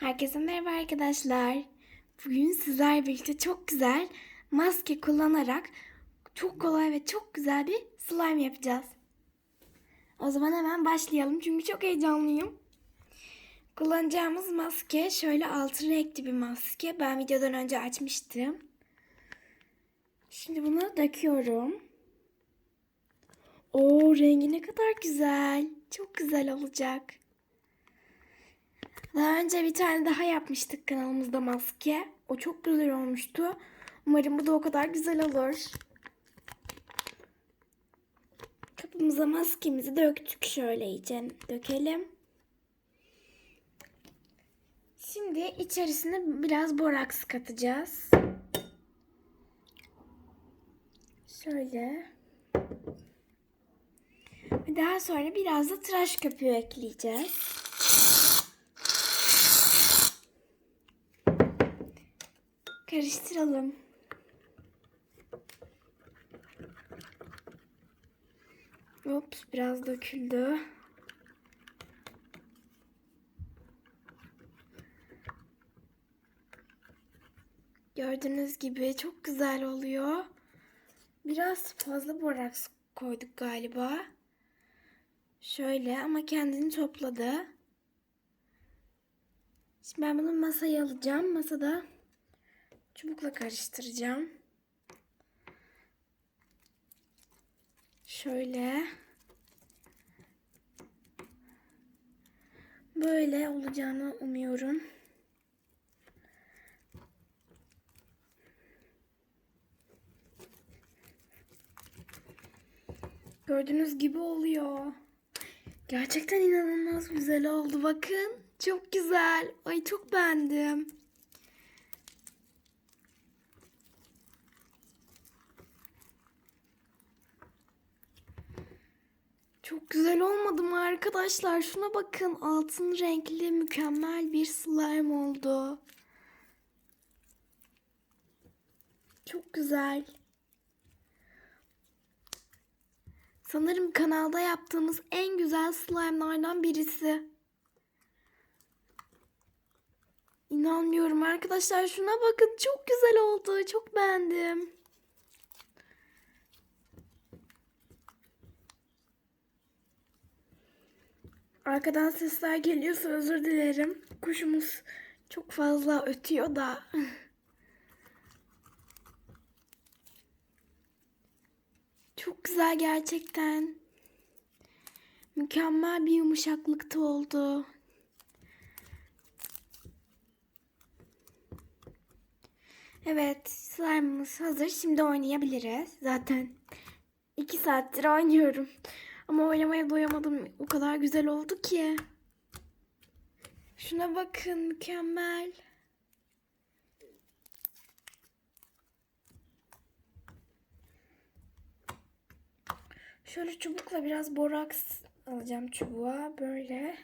Herkese merhaba arkadaşlar. Bugün sizlerle birlikte çok güzel maske kullanarak çok kolay ve çok güzel bir slime yapacağız. O zaman hemen başlayalım çünkü çok heyecanlıyım. Kullanacağımız maske şöyle altın renkli bir maske. Ben videodan önce açmıştım. Şimdi bunu döküyorum. Oo rengi ne kadar güzel. Çok güzel olacak. Daha önce bir tane daha yapmıştık kanalımızda maske. O çok güzel olmuştu. Umarım bu da o kadar güzel olur. Kapımıza maskemizi döktük. Şöyle iyice dökelim. Şimdi içerisine biraz boraks katacağız. Şöyle. Daha sonra biraz da tıraş köpüğü ekleyeceğiz. Karıştıralım. Ups biraz döküldü. Gördüğünüz gibi çok güzel oluyor. Biraz fazla boraks koyduk galiba. Şöyle ama kendini topladı. Şimdi ben bunu masaya alacağım. Masada çubukla karıştıracağım. Şöyle. Böyle olacağını umuyorum. Gördüğünüz gibi oluyor. Gerçekten inanılmaz güzel oldu. Bakın. Çok güzel. Ay çok beğendim. Çok güzel olmadı mı arkadaşlar? Şuna bakın. Altın renkli mükemmel bir slime oldu. Çok güzel. Sanırım kanalda yaptığımız en güzel slime'lardan birisi. İnanmıyorum arkadaşlar. Şuna bakın. Çok güzel oldu. Çok beğendim. Arkadan sesler geliyorsa özür dilerim. Kuşumuz çok fazla ötüyor da. Çok güzel gerçekten. Mükemmel bir yumuşaklıkta oldu. Evet, slime'ımız hazır. Şimdi oynayabiliriz. Zaten iki saattir oynuyorum. Ama oynamaya doyamadım. O kadar güzel oldu ki. Şuna bakın, mükemmel. Şöyle çubukla biraz boraks alacağım çubuğa. Böyle.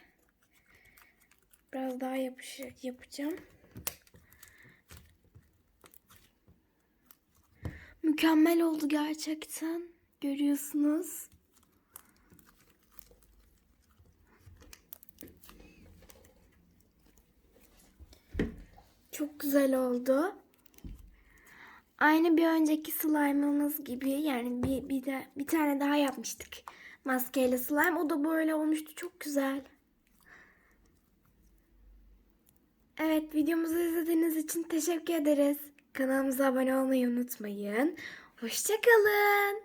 Biraz daha yapış yapacağım. Mükemmel oldu gerçekten. Görüyorsunuz. Çok güzel oldu. Aynı bir önceki slime'ımız gibi yani bir, bir, de, bir tane daha yapmıştık. Maskeyle slime. O da böyle olmuştu. Çok güzel. Evet videomuzu izlediğiniz için teşekkür ederiz. Kanalımıza abone olmayı unutmayın. Hoşçakalın.